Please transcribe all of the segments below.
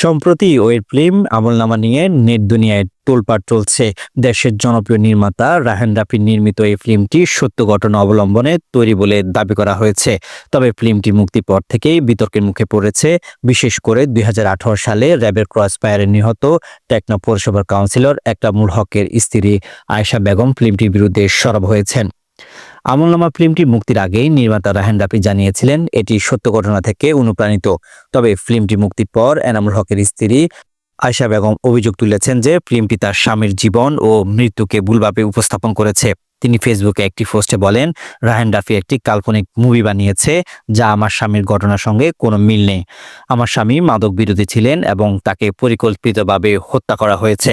সম্প্রতি ওই ফিল্ম আমলনামা নিয়ে নেট দুনিয়ায় তোলপাড় চলছে। দেশের জনপ্রিয় নির্মাতা রাহেন রাফির নির্মিত এই ফিল্মটি সত্য ঘটনা অবলম্বনে তৈরি বলে দাবি করা হয়েছে। তবে ফিল্মটি মুক্তির পর থেকেই বিতর্কের মুখে পড়েছে। বিশেষ করে দুই হাজার আঠারো সালে র্যাবের ক্রস ফায়ারে নিহত টেকনা পৌরসভার কাউন্সিলর একটা মূল হকের স্ত্রী আয়েশা বেগম ফিল্মটির বিরুদ্ধে সরব হয়েছেন। আমলনামা ফিল্মটি মুক্তির আগেই নির্মাতা রাহেন রাফি জানিয়েছিলেন, এটি সত্য ঘটনা থেকে অনুপ্রাণিত। তবে ফিল্মটি মুক্তির পর এনামুল হকের স্ত্রী আয়শা বেগম অভিযোগ তুলেছেন যে ফিল্মটি তার স্বামীর জীবন ও মৃত্যুকে ভুলভাবে উপস্থাপন করেছে। তিনি ফেসবুকে একটি পোস্টে বলেন, রাহেন রাফি একটি কাল্পনিক মুভি বানিয়েছে যা আমার স্বামীর ঘটনার সঙ্গে কোনো মিল নেই। আমার স্বামী মাদক বিরোধী ছিলেন এবং তাকে পরিকল্পিতভাবে হত্যা করা হয়েছে।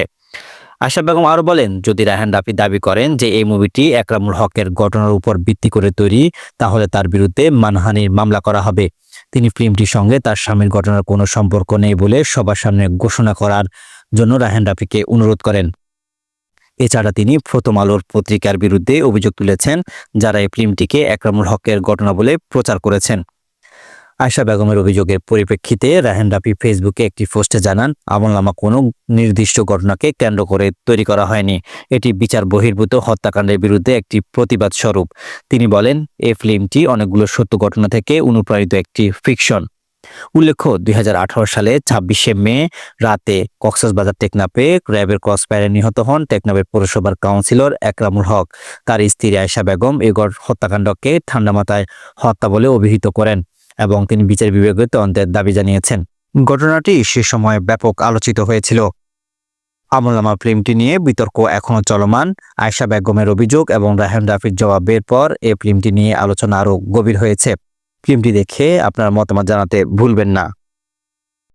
আশা বেগম আরও বলেন, যদি রায়হান রাফি দাবি করেন যে এই মুভিটি একরামুল হকের ঘটনার উপর ভিত্তি করে তৈরি, তাহলে তার বিরুদ্ধে মানহানির মামলা করা হবে। তিনি ফিল্মটির সঙ্গে তার স্বামীর ঘটনার কোনো সম্পর্ক নেই বলে সবার সামনে ঘোষণা করার জন্য রায়হান রাফিকে অনুরোধ করেন। এছাড়া তিনি প্রথম আলোর পত্রিকার বিরুদ্ধে অভিযোগ তুলেছেন, যারা এই ফিল্মটিকে একরামুল হকের ঘটনা বলে প্রচার করেছেন। আয়শা বেগমের অভিযোগের পরিপ্রেক্ষিতে রাহেন রাফি ফেসবুকে একটি পোস্টে জানান, আমলনামা কোনো নির্দিষ্ট ঘটনাকে কেন্দ্র করে তৈরি করা হয়নি। এটি বিচার বহির্ভূত হত্যাকাণ্ডের বিরুদ্ধে একটি প্রতিবাদ স্বরূপ। তিনি বলেন এই ফিল্মটি অনেকগুলো সত্য ঘটনা থেকে অনুপ্রাণিত একটি ফিকশন। উল্লেখ্য, দুই হাজার আঠারো সালে ছাব্বিশে মে রাতে কক্সবাজার টেকনাপে র্যাবের ক্রসফায়ারে নিহত হন টেকনাপের পৌরসভার কাউন্সিলর একরামুল হক। তার স্ত্রী আয়শা বেগম ঘট- হত্যাকাণ্ডকে ঠান্ডা মাথায় হত্যা বলে অভিহিত করেন। এবং তিনি বিচার বিভাগের তদন্তের দাবি জানিয়েছেন। ঘটনাটি সে সময় ব্যাপক আলোচিত হয়েছিল। আমলনামা ফিল্মটি নিয়ে বিতর্ক এখনও চলমান। আয়শা বেগমের অভিযোগ এবং রাহেন রাফির জবাবের পর এ ফিল্মটি নিয়ে আলোচনা আরও গভীর হয়েছে। ফিল্মটি দেখে আপনার মতামত জানাতে ভুলবেন না।